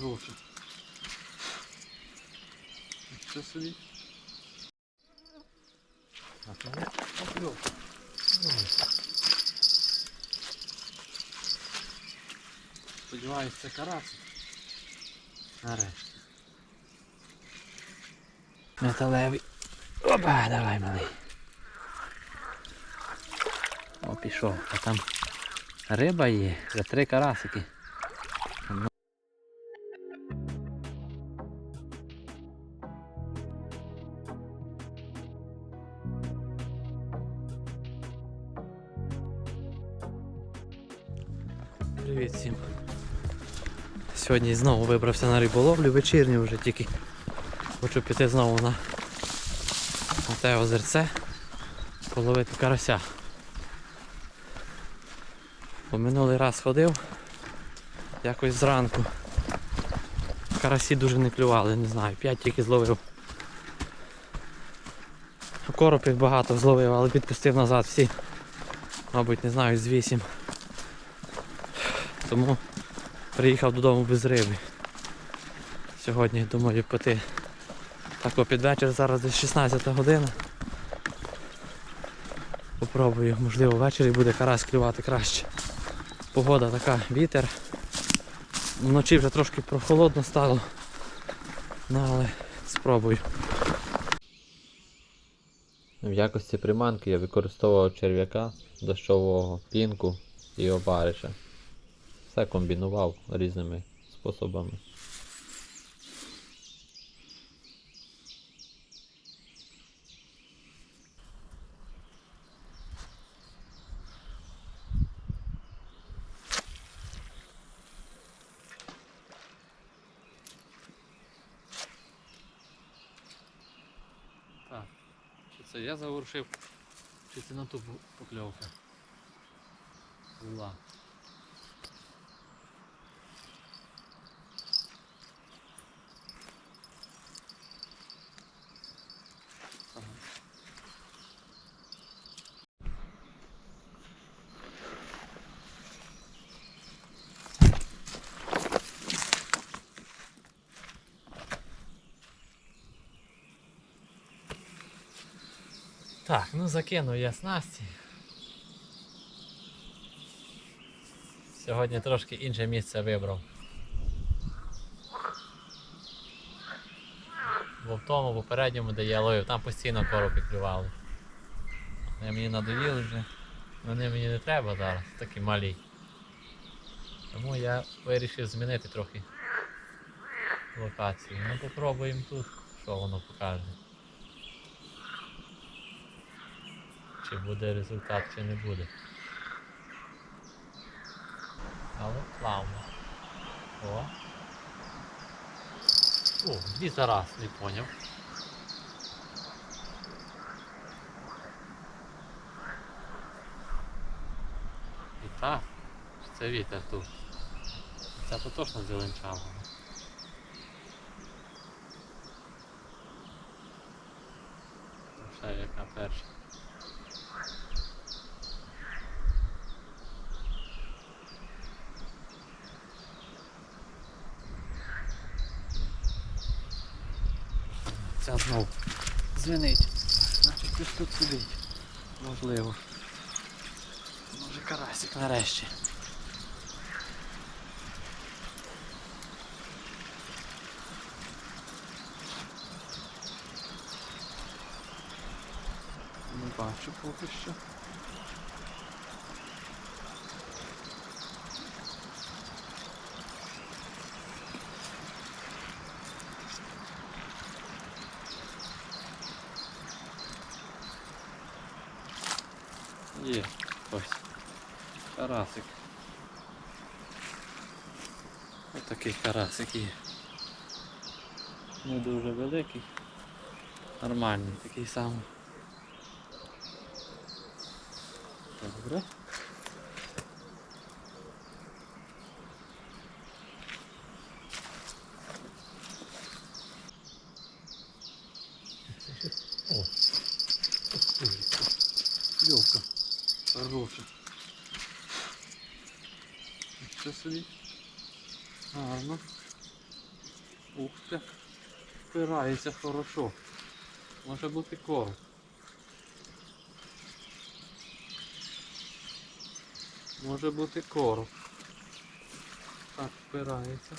Хороший. Що собі? А то не покльовка. Сподіваюсь, це карась. Нарешті. Металевий. Опа, давай, малий. О, пішов. А там риба є, вже три карасики. Сьогодні знову вибрався на риболовлю вечірню вже тільки хочу піти знову на, на те озерце половити карася. Бо минулий раз ходив якось зранку. Карасі дуже не клювали, не знаю, 5 тільки зловив. Коропів багато зловив, але підпустив назад всі. Мабуть, не знаю, з 8. Тому приїхав додому без риби. Сьогодні думаю піти так під вечір, зараз десь 16 година. Попробую, можливо, ввечері буде карась клювати краще. Погода така, вітер. Вночі вже трошки прохолодно стало. Ну, але спробую. В якості приманки я використовував черв'яка, дощового, пінку і опариша. Все комбінував різними способами. Так. Це я заворушив, чи це на ту покльовка? Була. Так, ну закинув я снасті. Сьогодні трошки інше місце вибрав. Бо в тому попередньому, де я ловив, там постійно коропи клювали. Вони мені надоїли вже. Вони мені не треба зараз, такі малі. Тому я вирішив змінити трохи локацію. Ну попробуємо тут, що воно покаже. Чи буде результат, чи не буде. Але плавно. О. О, дві зараз, не поняв. І так, це вітер тут. Це то точно зеленчало. Ще яка перша. Ця знов дзвенить. Значить хтось тут сидить. Можливо. Може карасик нарешті. Не бачу поки що. Є, ось. Карасик. Ось такий карасик є. Не дуже великий. Нормальний, такий самий. Добре. О, Льовка. Хороша. Що собі? Гарно. Ух ти. Впирається хорошо. Може бути корм. Може бути корм. Так, впирається.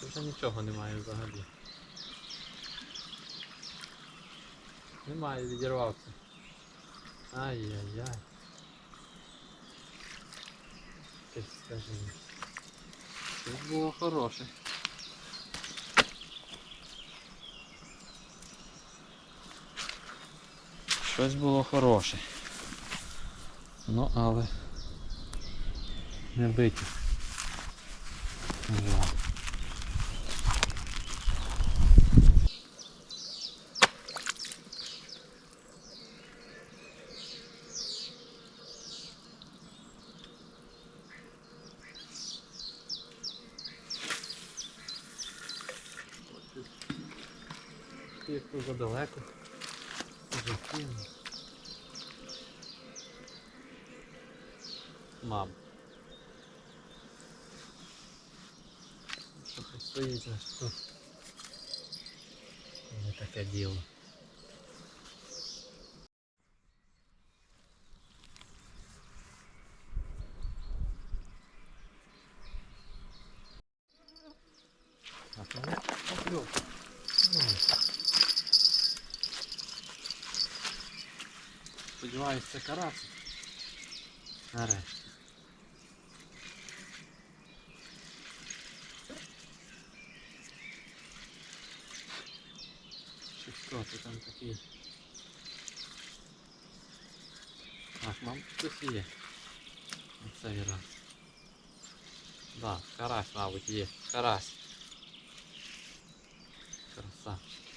Це вже нічого немає взагалі. Немає, відірвався. Ай-яй-яй. Ти скажи мені. Це було хороше. Щось було хороше. Ну, але не витяг. Жаль. Як дуже далеко. Дуже сильно. Мам. Що стоїть, значить тут. Не таке діло. А. Сподіваюсь, це карасик. Нарешті. Чи хто це там такий? Так, мабуть, хтось є. На цей раз. Да, карась, мабуть, є. Карась. Красавчик.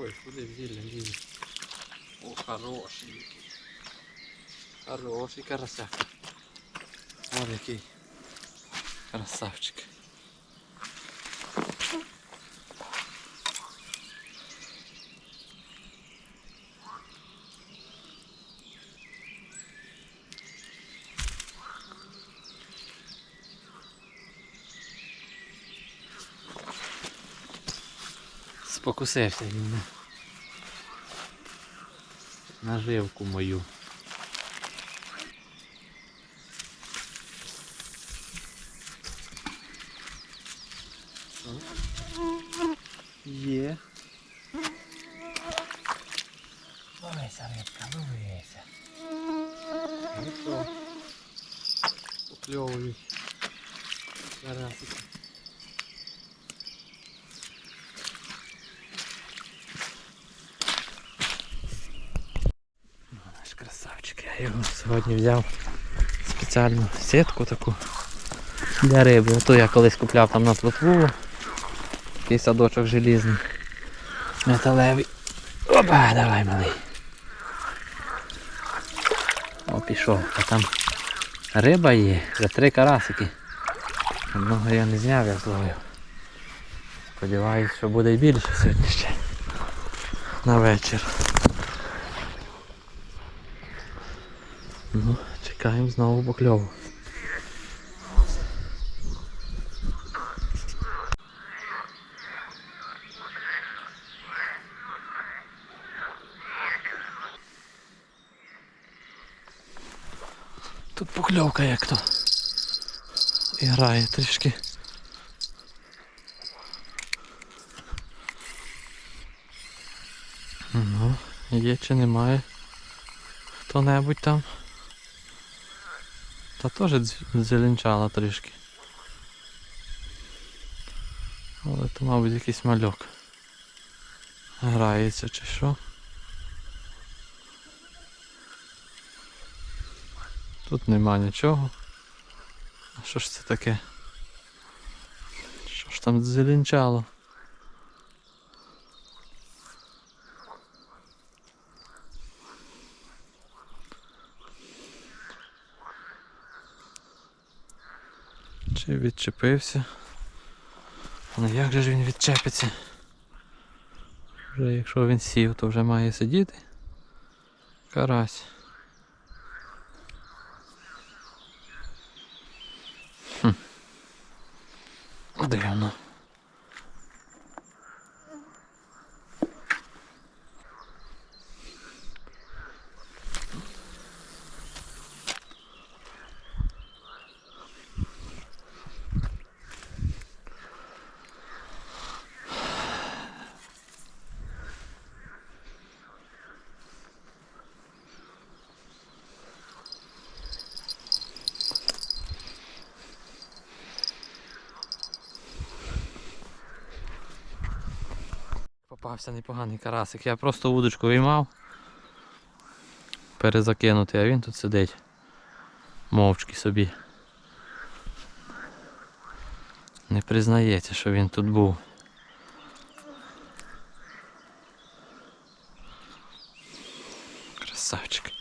Ой, куди взяли, взяли. О, хороший. Хороший карасяк. Ось який. Красавчик. Спокусився він на наживку мою. Є. Ловися, рибка, ловися. Ну що? Покльовують. Карасики. Наш красавчик, я його сьогодні взяв спеціальну сітку таку для риби. Ото я колись купляв там на плотву. Такий садочок желізний. Металевий. Опа, давай малий. О, пішов. А там риба є, вже три карасики. Одного я не зняв, я зловив. Сподіваюсь, що буде більше сьогодні ще. На вечір. Ну, чекаємо знову покльову. Тут покльовка як то. І грає трішки. Ну, є чи немає хто-небудь там. Та теж дз- зеленчала трішки. Але то, мабуть, якийсь мальок. Грається чи що. Тут нема нічого. А що ж це таке? Що ж там зеленчало? відчепився. Але як же ж він відчепиться? Вже якщо він сів, то вже має сидіти. Карась. Хм. Дивно. Попався непоганий карасик. Я просто вудочку виймав. Перезакинути, а він тут сидить. Мовчки собі. Не признається, що він тут був. Красавчик.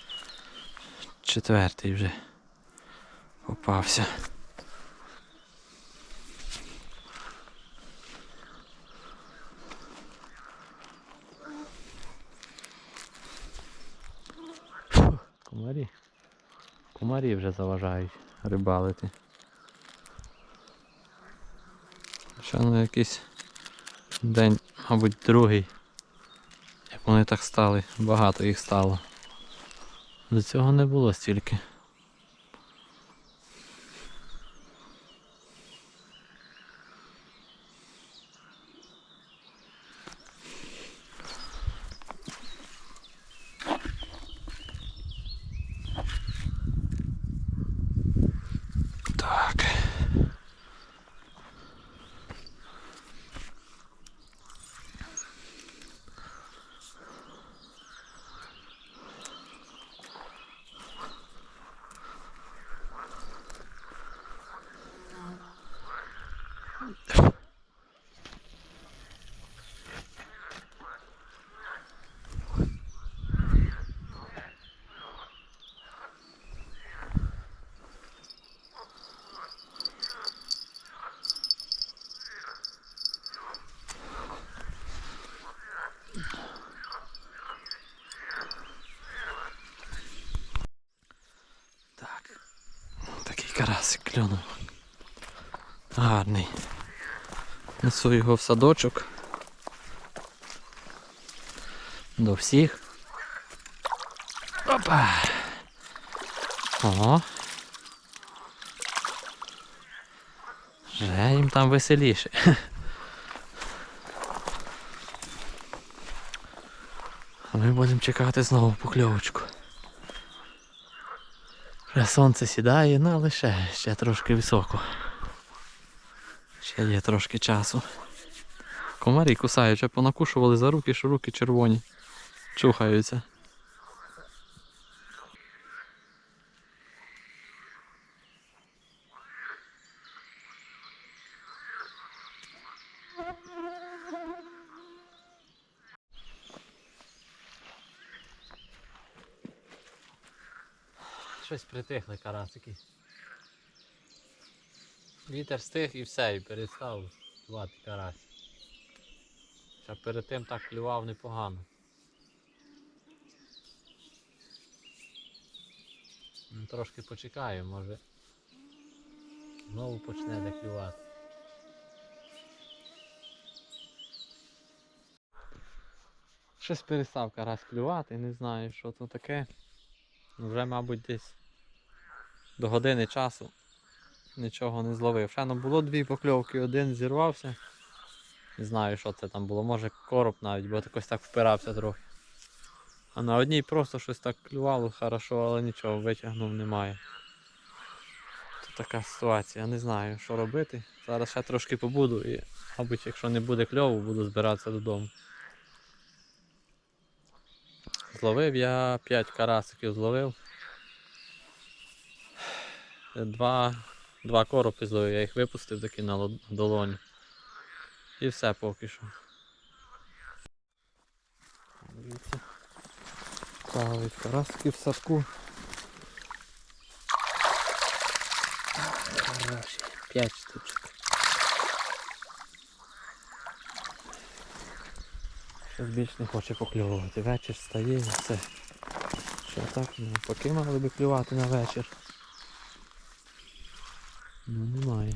Четвертий вже попався. Фу, Комарі. Комарі вже заважають рибалити. Ще на якийсь день, мабуть, другий. Як вони так стали, багато їх стало. До цього не було стільки. Так. Так. Такий карасик клюнув. Гарний. Несу його в садочок. До всіх. Опа. О. Вже їм там веселіше. А ми будемо чекати знову покльовочку. Сонце сідає, ну але ще, ще трошки високо. Ще є трошки часу. Комарі кусають, понакушували за руки, що руки червоні. Чухаються. Щось притихли карасики. Вітер стих і все, і перестав клювати карась. Ще перед тим так клював непогано. Ну, Трошки почекаю, може знову почне де клювати. Щось перестав карась клювати, не знаю, що то таке. Ну, Вже, мабуть, десь до години часу нічого не зловив. Ще ну, було дві покльовки, один зірвався. Не знаю, що це там було. Може короб навіть, бо якось так впирався трохи. А на одній просто щось так клювало хорошо, але нічого, витягнув немає. Тут така ситуація, не знаю, що робити. Зараз ще трошки побуду і, мабуть, якщо не буде кльову, буду збиратися додому. Зловив я 5 карасиків зловив. Два, два коропи зловив, я їх випустив таки на долоню. І все поки що. Дивіться. Плавають карасики в садку. Хороші. 5 штучок. Щось більш не хоче покльовувати. Вечір стає і все. Що так, ну, поки мали би клювати на вечір. Ну немає.